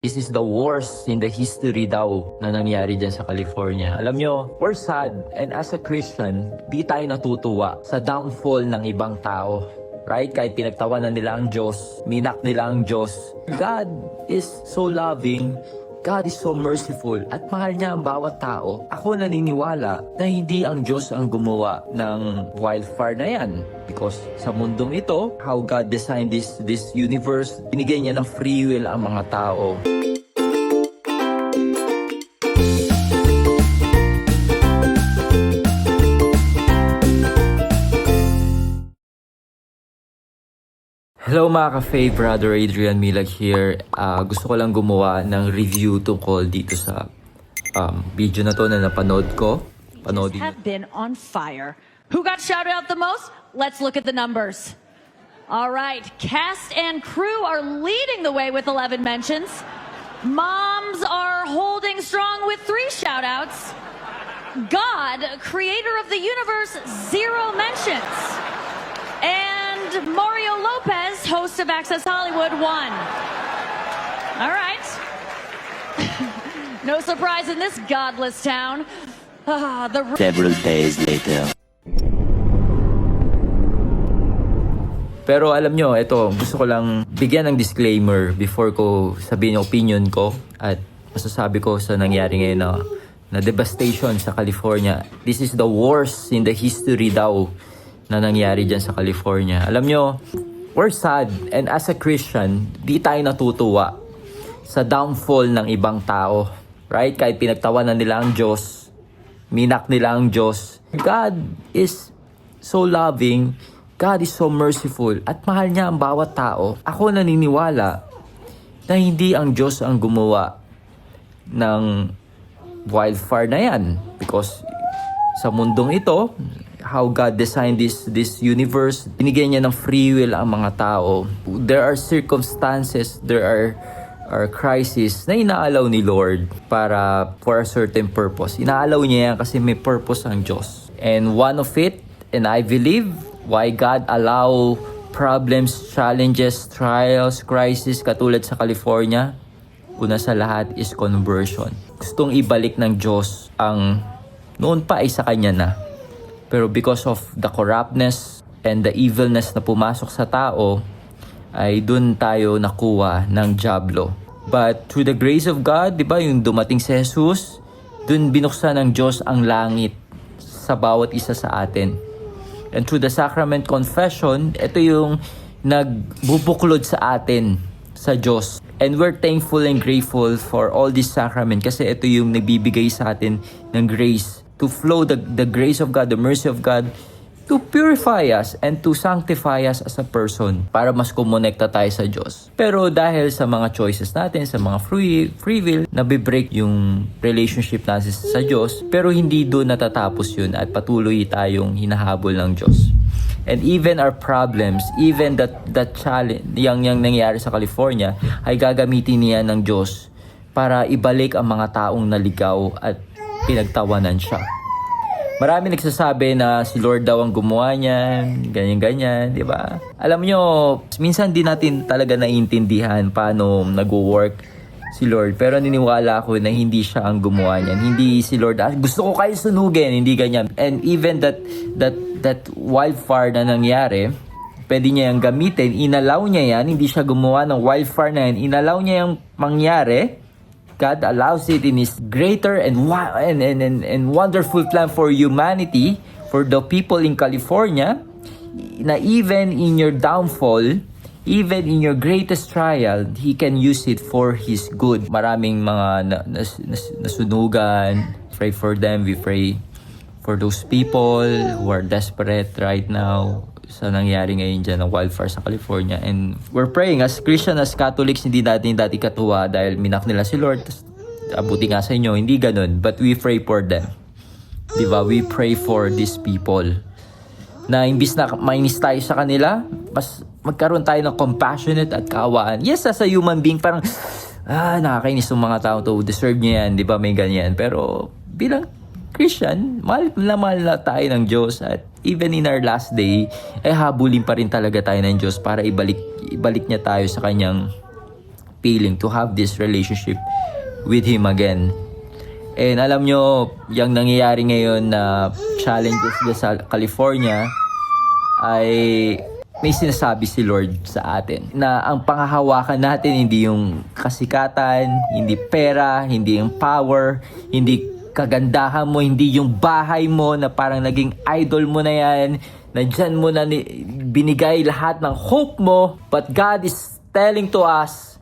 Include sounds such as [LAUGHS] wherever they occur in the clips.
This is the worst in the history daw na nangyari dyan sa California. Alam nyo, we're sad. And as a Christian, di tayo natutuwa sa downfall ng ibang tao. Right? Kahit pinagtawanan nila ang Diyos, minak nila ang Diyos. God is so loving. God is so merciful at mahal niya ang bawat tao. Ako naniniwala na hindi ang Diyos ang gumawa ng wildfire na yan. Because sa mundong ito, how God designed this, this universe, binigyan niya ng free will ang mga tao. Hello mga ka-Faye, Brother Adrian Milag here. Ah, gusto ko lang gumawa ng review tungkol dito sa um, video na to na napanood ko. Panoodin have been on fire. Who got shouted out the most? Let's look at the numbers. All right, cast and crew are leading the way with 11 mentions. Moms are holding strong with three shoutouts. God, creator of the universe, zero mentions. And Mario Lopez, host of Access Hollywood, one. All right. [LAUGHS] no surprise in this godless town. Ah, the Several days later. Pero alam nyo, ito, gusto ko lang bigyan ng disclaimer before ko sabihin yung opinion ko at masasabi ko sa nangyari ngayon na, na devastation sa California. This is the worst in the history daw na nangyari dyan sa California. Alam nyo, we're sad and as a Christian, di tayo natutuwa sa downfall ng ibang tao. Right? Kahit pinagtawanan nila ang Diyos, minak nila ang Diyos. God is so loving, God is so merciful, at mahal niya ang bawat tao. Ako naniniwala na hindi ang Diyos ang gumawa ng wildfire na yan. Because sa mundong ito, how God designed this this universe, binigyan niya ng free will ang mga tao. There are circumstances, there are are crisis na inaalaw ni Lord para for a certain purpose. Inaalaw niya yan kasi may purpose ang Diyos. And one of it, and I believe, why God allow problems, challenges, trials, crisis katulad sa California, una sa lahat is conversion. Gustong ibalik ng Diyos ang noon pa ay sa Kanya na. Pero because of the corruptness and the evilness na pumasok sa tao, ay dun tayo nakuha ng Diablo. But through the grace of God, di ba, yung dumating si Jesus, dun binuksan ng Diyos ang langit sa bawat isa sa atin. And through the sacrament confession, ito yung nagbubuklod sa atin sa Diyos. And we're thankful and grateful for all this sacrament kasi ito yung nagbibigay sa atin ng grace to flow the, the grace of God, the mercy of God to purify us and to sanctify us as a person para mas kumonekta tayo sa Diyos. Pero dahil sa mga choices natin, sa mga free, free will, nabibreak yung relationship natin sa Diyos, pero hindi doon natatapos yun at patuloy tayong hinahabol ng Diyos. And even our problems, even that that challenge, yang yang nangyari sa California, ay gagamitin niya ng Diyos para ibalik ang mga taong naligaw at pinagtawanan siya. Marami nagsasabi na si Lord daw ang gumawa niyan, ganyan-ganyan, di ba? Alam nyo, minsan di natin talaga naiintindihan paano nag-work si Lord. Pero niniwala ako na hindi siya ang gumawa niyan. Hindi si Lord, ah, gusto ko kayo sunugin, hindi ganyan. And even that, that, that wildfire na nangyari, pwede niya yung gamitin, inalaw niya yan, hindi siya gumawa ng wildfire na yan, inalaw niya yung mangyari, God allows it in His greater and, and, and, and, wonderful plan for humanity, for the people in California, na even in your downfall, even in your greatest trial, He can use it for His good. Maraming mga na, nas, nas, nasunugan. Pray for them. We pray for those people who are desperate right now sa nangyari ngayon dyan ng wildfire sa California. And we're praying as Christian, as Catholics, hindi natin dati katuwa dahil minak nila si Lord. Abuti nga sa inyo, hindi ganun. But we pray for them. Di ba? We pray for these people. Na imbis na mainis tayo sa kanila, mas magkaroon tayo ng compassionate at kaawaan. Yes, as a human being, parang, ah, nakakainis yung mga tao to. Deserve niya yan, di ba? May ganyan. Pero bilang Christian, mahal na mahal na tayo ng Diyos at even in our last day, eh habulin pa rin talaga tayo ng Diyos para ibalik ibalik niya tayo sa kanyang feeling to have this relationship with Him again. And alam nyo, yung nangyayari ngayon na challenges sa California ay may sinasabi si Lord sa atin na ang panghahawakan natin hindi yung kasikatan, hindi pera, hindi yung power, hindi kagandahan mo, hindi yung bahay mo na parang naging idol mo na yan, na dyan mo na ni- binigay lahat ng hope mo. But God is telling to us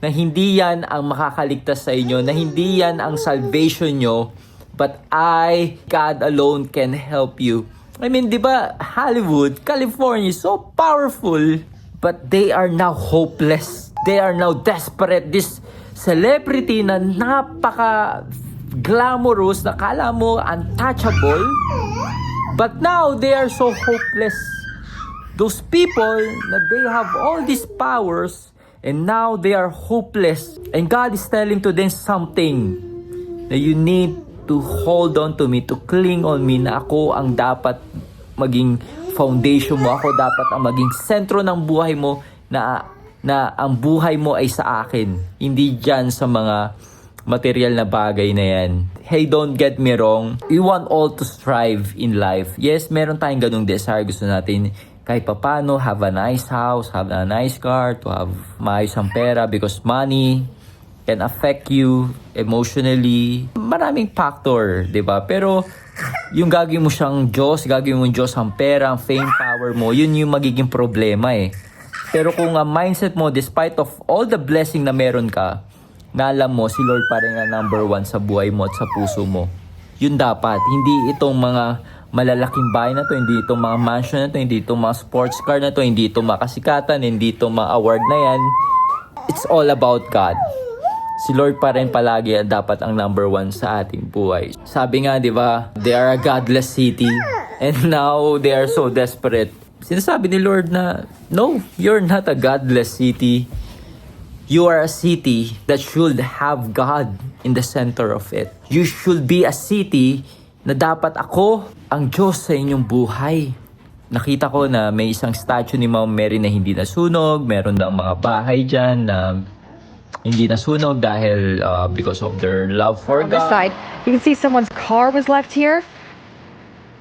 na hindi yan ang makakaligtas sa inyo, na hindi yan ang salvation nyo, but I, God alone, can help you. I mean, di ba, Hollywood, California so powerful, but they are now hopeless. They are now desperate. This celebrity na napaka glamorous, na kala mo untouchable, but now they are so hopeless. Those people na they have all these powers and now they are hopeless. And God is telling to them something na you need to hold on to me to cling on me na ako ang dapat maging foundation mo ako dapat ang maging sentro ng buhay mo na na ang buhay mo ay sa akin hindi diyan sa mga material na bagay na yan. Hey, don't get me wrong. We want all to strive in life. Yes, meron tayong ganung desire. Gusto natin kahit papano, have a nice house, have a nice car, to have maayos ang pera because money can affect you emotionally. Maraming factor, di ba? Pero yung gagawin mo siyang Diyos, gagawin mo Diyos ang pera, ang fame, power mo, yun yung magiging problema eh. Pero kung ang mindset mo, despite of all the blessing na meron ka, na alam mo, si Lord pa rin ang number one sa buhay mo at sa puso mo. Yun dapat. Hindi itong mga malalaking bahay na to, hindi itong mga mansion na to, hindi itong mga sports car na to, hindi itong mga kasikatan, hindi itong mga award na yan. It's all about God. Si Lord pa rin palagi ang dapat ang number one sa ating buhay. Sabi nga, di ba, they are a godless city and now they are so desperate. Sinasabi ni Lord na, no, you're not a godless city. You are a city that should have God in the center of it. You should be a city na dapat ako ang Diyos sa inyong buhay. Nakita ko na may isang statue ni Mama Mary na hindi nasunog. Meron daw mga bahay dyan na hindi nasunog dahil uh, because of their love for on this God. side. You can see someone's car was left here.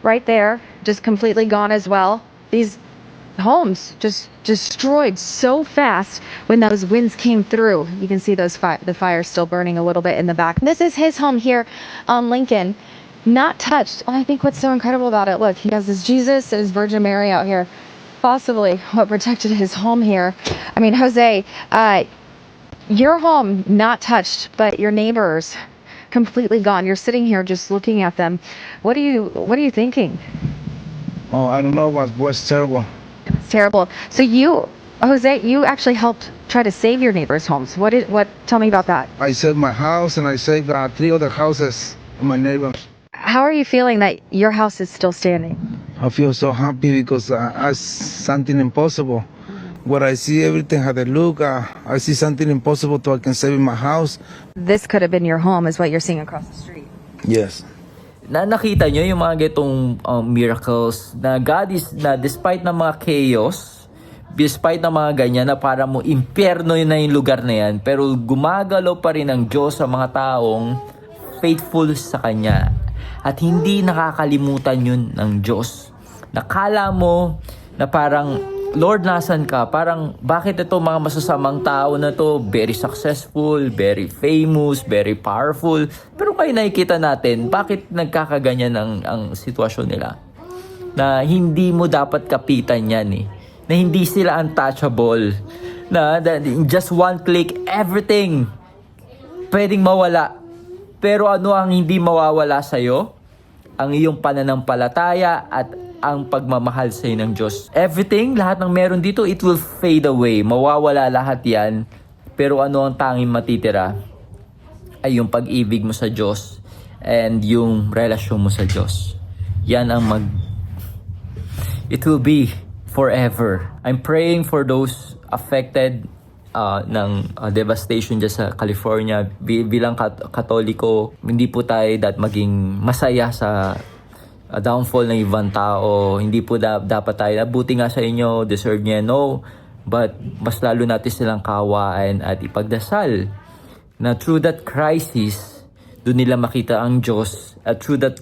Right there. Just completely gone as well. These homes just destroyed so fast when those winds came through. You can see those fi- the fire still burning a little bit in the back. This is his home here on Lincoln. Not touched. And I think what's so incredible about it, look, he has his Jesus and his Virgin Mary out here. Possibly what protected his home here. I mean, Jose, uh, your home not touched, but your neighbors completely gone. You're sitting here just looking at them. What are you what are you thinking? Oh, I don't know what was terrible. It's terrible. So you Jose, you actually helped try to save your neighbors' homes. What did what tell me about that? I saved my house and I saved uh, three other houses in my neighbors. How are you feeling that your house is still standing? I feel so happy because uh, I something impossible. What I see, everything had a look. Uh, I see something impossible, so I can save in my house. This could have been your home is what you're seeing across the street. Yes. Na nakita nyo yung mga getong um, miracles na God is na despite ng mga chaos despite ng mga ganyan na para mo impyerno na yung lugar na yan pero gumagalaw pa rin ang Diyos sa mga taong faithful sa Kanya. At hindi nakakalimutan yun ng Diyos. Nakala mo na parang Lord, nasan ka? Parang, bakit ito mga masasamang tao na to, very successful, very famous, very powerful. Pero kayo nakikita natin, bakit nagkakaganyan ang, ang sitwasyon nila? Na hindi mo dapat kapitan yan eh. Na hindi sila untouchable. Na, just one click, everything pwedeng mawala. Pero ano ang hindi mawawala sa'yo? Ang iyong pananampalataya at ang pagmamahal sa ng Diyos. Everything, lahat ng meron dito, it will fade away. Mawawala lahat yan. Pero ano ang tanging matitira? Ay yung pag-ibig mo sa Diyos and yung relasyon mo sa Diyos. Yan ang mag... It will be forever. I'm praying for those affected uh, ng uh, devastation dyan sa California. Bi- bilang kat- katoliko, hindi po tayo dat maging masaya sa uh, downfall ng ibang tao. Hindi po da- dapat tayo, "Ah, buti nga sa inyo, deserve niya. No, But mas lalo natin silang kawaan at ipagdasal na through that crisis, doon nila makita ang Diyos at through that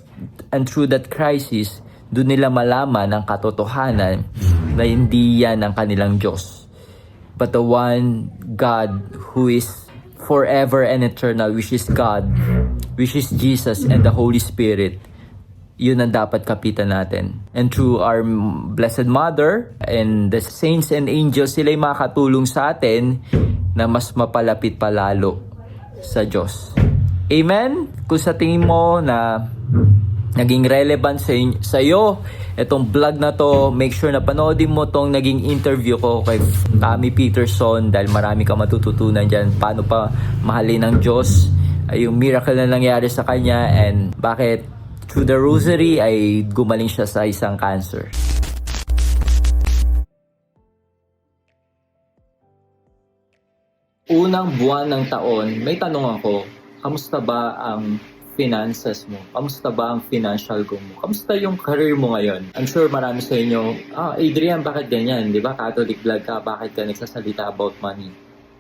and through that crisis, doon nila malaman ang katotohanan na hindi yan ang kanilang Diyos. But the one God who is forever and eternal, which is God, which is Jesus and the Holy Spirit, yun ang dapat kapitan natin. And through our Blessed Mother and the saints and angels, sila'y makatulong sa atin na mas mapalapit palalo sa Diyos. Amen? Kung sa tingin mo na naging relevant sa, in- sa iyo itong vlog na to, make sure na panoodin mo tong naging interview ko kay Tommy Peterson dahil marami ka matututunan dyan paano pa mahalin ng Diyos yung miracle na nangyari sa kanya and bakit through the rosary ay gumaling siya sa isang cancer. Unang buwan ng taon, may tanong ako, kamusta ba ang finances mo? Kamusta ba ang financial goal mo? Kamusta yung career mo ngayon? I'm sure marami sa inyo, ah, Adrian, bakit ganyan? Di ba? Catholic vlog ka, bakit ka nagsasalita about money?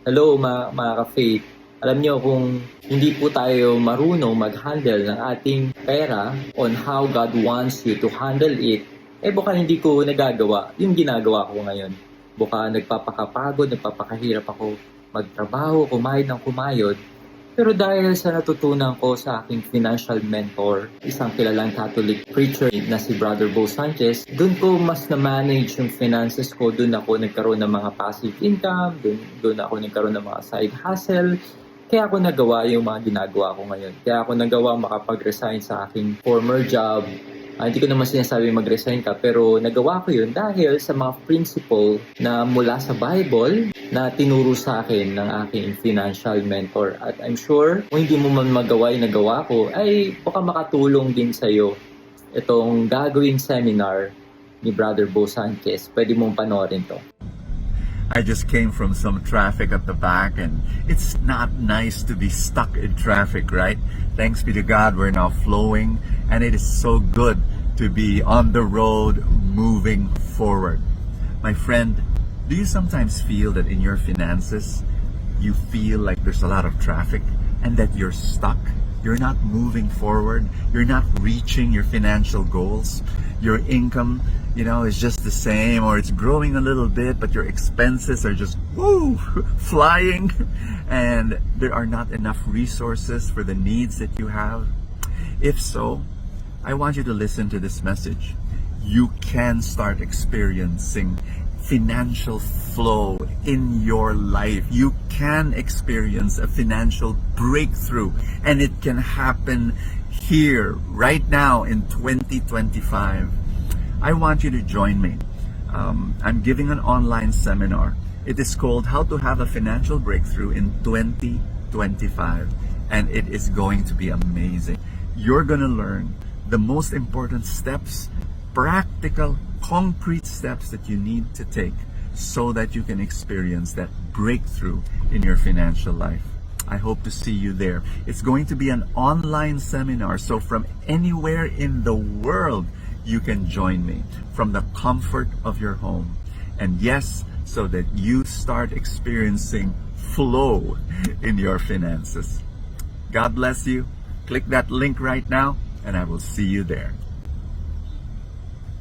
Hello, mga, mga ka-faith. Alam nyo, kung hindi po tayo marunong mag-handle ng ating pera on how God wants you to handle it, eh baka hindi ko nagagawa yung ginagawa ko ngayon. Baka nagpapakapagod, nagpapakahirap ako magtrabaho, kumayod ng kumayod. Pero dahil sa natutunan ko sa aking financial mentor, isang kilalang Catholic preacher na si Brother Bo Sanchez, doon ko mas na-manage yung finances ko. Doon ako nagkaroon ng mga passive income, doon, doon ako nagkaroon ng mga side hustle. Kaya ako nagawa yung mga ginagawa ko ngayon. Kaya ako nagawa makapag-resign sa aking former job. Ah, hindi ko naman sinasabi mag-resign ka, pero nagawa ko yun dahil sa mga principle na mula sa Bible na tinuro sa akin ng aking financial mentor. At I'm sure, kung hindi mo man magawa yung nagawa ko, ay baka makatulong din sa'yo itong gagawing seminar ni Brother Bo Sanchez. Pwede mong panoorin to. I just came from some traffic at the back, and it's not nice to be stuck in traffic, right? Thanks be to God, we're now flowing, and it is so good to be on the road moving forward. My friend, do you sometimes feel that in your finances, you feel like there's a lot of traffic and that you're stuck? You're not moving forward. You're not reaching your financial goals. Your income, you know, is just the same or it's growing a little bit, but your expenses are just woo, [LAUGHS] flying and there are not enough resources for the needs that you have. If so, I want you to listen to this message. You can start experiencing financial flow in your life. You can experience a financial breakthrough and it can happen here right now in 2025. I want you to join me. Um, I'm giving an online seminar. It is called How to Have a Financial Breakthrough in 2025 and it is going to be amazing. You're going to learn the most important steps, practical, concrete steps that you need to take so that you can experience that breakthrough in your financial life. I hope to see you there. It's going to be an online seminar, so from anywhere in the world, you can join me from the comfort of your home. And yes, so that you start experiencing flow in your finances. God bless you. Click that link right now, and I will see you there.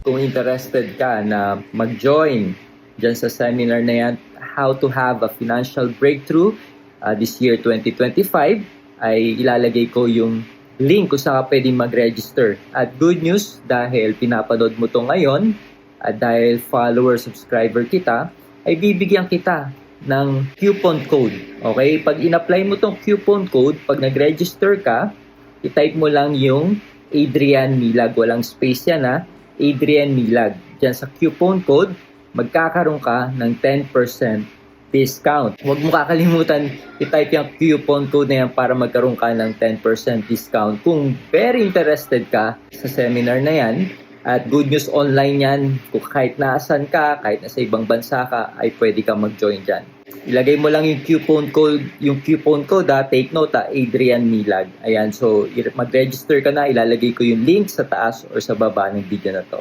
Kung interested ka na mag-join dyan sa seminar na yan, How to Have a Financial Breakthrough uh, this year 2025, ay ilalagay ko yung link kung saan ka pwedeng mag-register. At good news, dahil pinapanood mo to ngayon, at dahil follower, subscriber kita, ay bibigyan kita ng coupon code. Okay? Pag in-apply mo tong coupon code, pag nag-register ka, i-type mo lang yung Adrian Milag. Walang space yan ha. Adrian Milag. Diyan sa coupon code, magkakaroon ka ng 10% discount. Huwag mo kakalimutan i-type yung coupon code na yan para magkaroon ka ng 10% discount. Kung very interested ka sa seminar na yan, at good news online yan, kung kahit naasan ka, kahit nasa ibang bansa ka, ay pwede ka mag-join dyan. Ilagay mo lang yung coupon code, yung coupon code ha, take note ha, Adrian Milag. Ayan, so mag-register ka na, ilalagay ko yung link sa taas or sa baba ng video na to.